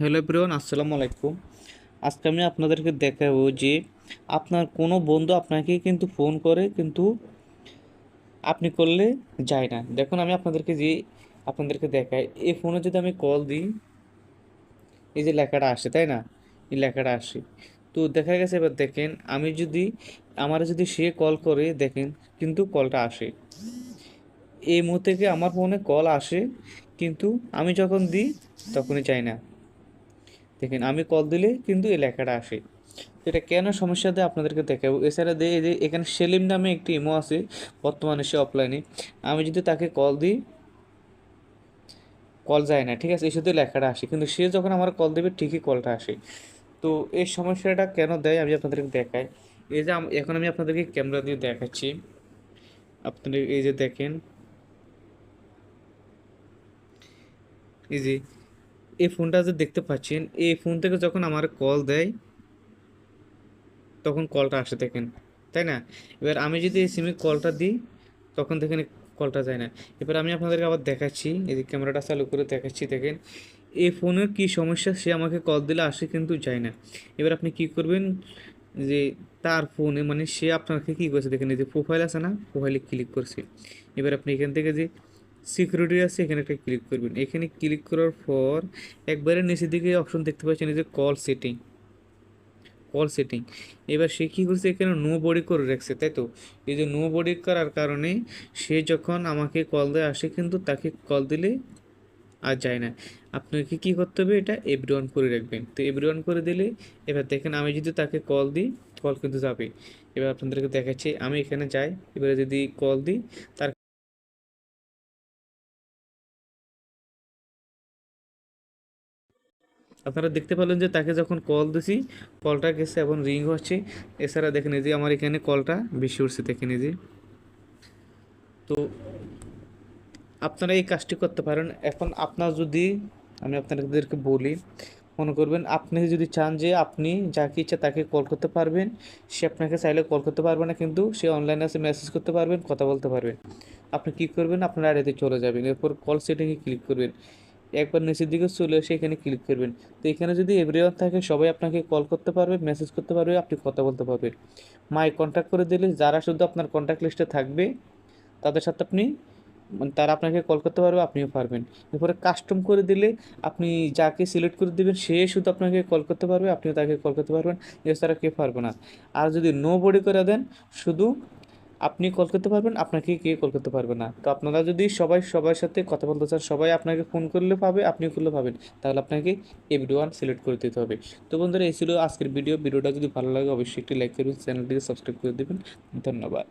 Hello everyone, আসসালামু আলাইকুম। আজকে আমি আপনাদেরকে দেখাবো যে আপনার কোনো বন্ধু আপনাকে কিন্তু ফোন করে, কিন্তু আপনি করলে যায় না। দেখুন, আমি আপনাদেরকে যে আপনাদেরকে দেখাই। এই ফোনে যদি আমি কল দিই, এই যে লেখাটা আসে, তাই না? এই লেখাটা আসে। তো দেখা গেছে, এবার দেখেন, আমি যদি, আমার যদি সে কল করে, দেখেন, কিন্তু কলটা আসে। এই মুহূর্তে আমার ফোনে কল আসে? কিন্তু আমি যখন দিই, তখনই চাই না। দেখেন, আমি কল দিলে কিন্তু এই লেখাটা আসে। এটা কেন সমস্যা দেয় আপনাদেরকে দেখাবো। এছাড়া দিয়ে যে এখানে সেলিম নামে একটি ইমো আছে, বর্তমানে সে অফলাইনে আমি যদি তাকে কল দিই কল যায় না, ঠিক আছে? এই শুধু লেখাটা আসে। কিন্তু সে যখন আমার কল দেবে, ঠিকই কলটা আসে। তো এই সমস্যাটা কেন দেয়, আমি আপনাদেরকে দেখাই। এই যে এখন আমি আপনাদেরকে ক্যামেরা দিয়ে দেখাচ্ছি। আপনাদের এই যে দেখেন। এই যে এই ফোনটা যে দেখতে পাচ্ছেন, এই ফোন থেকে যখন আমার কল দেয়, তখন কলটা আসে দেখেন, তাই না? এবার আমি যদি এই সিমে কলটা দিই, তখন দেখেন কলটা যায় না। এবার আমি আপনাদেরকে আবার দেখাচ্ছি, এই যে ক্যামেরাটা চালু করে দেখাচ্ছি, দেখেন। এই ফোনের কী সমস্যা, সে আমাকে কল দিলে আসে কিন্তু যায় না। এবার আপনি কি করবেন, যে তার ফোনে মানে সে আপনাকে কী করছে, দেখেন এই যে প্রোফাইল আছে না প্রোফাইলে ক্লিক করছে। এবার আপনি এখান থেকে যে সিকিউরিটি আছে, এখানে একটা ক্লিক করবেন। এখানে ক্লিক করার পর একবারে নিচের দিকে অপশন দেখতে পাচ্ছেন এই যে কল সেটিং কল সেটিং এবার সে কী করছে, এখানে নো বডি করে রাখছে, তাই তো? এই যে নো বডি করার কারণে সে যখন আমাকে কল দেয়, আসে কিন্তু তাকে কল দিলে আর যায় না। আপনাকে কি করতে হবে, এটা এভরি ওয়ান করে রাখবেন। তো এভরি ওয়ান করে দিলে, এবার দেখেন আমি যদি তাকে কল দিই কল কিন্তু যাবে। এবার আপনাদেরকে দেখাচ্ছি, আমি এখানে যাই, এবারে যদি কল দিই, তার আপনারা দেখতে পেলেন যে তাকে যখন কল দিছি, কলটা গেছে এবং রিং হচ্ছে। এছাড়া দেখেন এই যে আমার এখানে কলটা বেশি উঠছে, দেখেন এই যে। তো আপনারা এই কাজটি করতে পারেন। এখন আপনার যদি, আমি আপনাদেরকে বলি, মনে করবেন আপনি যদি চান যে আপনি যাকে ইচ্ছা তাকে কল করতে পারবেন, সে আপনাকে চাইলে কল করতে পারবে না, কিন্তু সে অনলাইনে এসে মেসেজ করতে পারবেন, কথা বলতে পারবেন। আপনি কি করবেন? আপনার আইডিতে চলে যাবেন। এরপর কল সেটিংয়ে ক্লিক করবেন। একবার নিচের দিকে চলে এসে এখানে ক্লিক করবেন। তো এখানে যদি এভরিওয়ান থাকে, সবাই আপনাকে কল করতে পারবে মেসেজ করতে পারবে, আপনি কথা বলতে পারবেন। মাই কন্ট্যাক্ট করে দিলে যারা শুধু আপনার কন্ট্যাক্ট লিস্টে থাকবে, তাদের সাথে আপনি মানে তারা আপনাকে কল করতে পারবে, আপনিও পারবেন। এরপরে কাস্টম করে দিলে আপনি যাকে সিলেক্ট করে দেবেন, সে শুধু আপনাকে কল করতে পারবে, আপনিও তাকে কল করতে পারবেন। এছাড়া কেউ পারবে না। আর যদি নো বডি করে দেন, শুধু আপনি কল করতে পারবেন, আপনাকে কে কল করতে পারবে না। তো আপনারা যদি সবাই সবার সাথে কথা বলতে চান, সবাই আপনাকে ফোন করলে পাবে, আপনিও করলে পাবেন। তাহলে আপনাকে এভরি ওয়ান সিলেক্ট করে দিতে হবে। তো বন্ধুরা, এই ছিল আজকের ভিডিও ভিডিওটা যদি ভালো লাগে, অবশ্যই একটি লাইক করবেন চ্যানেলটিকে সাবস্ক্রাইব করে দেবেন। ধন্যবাদ।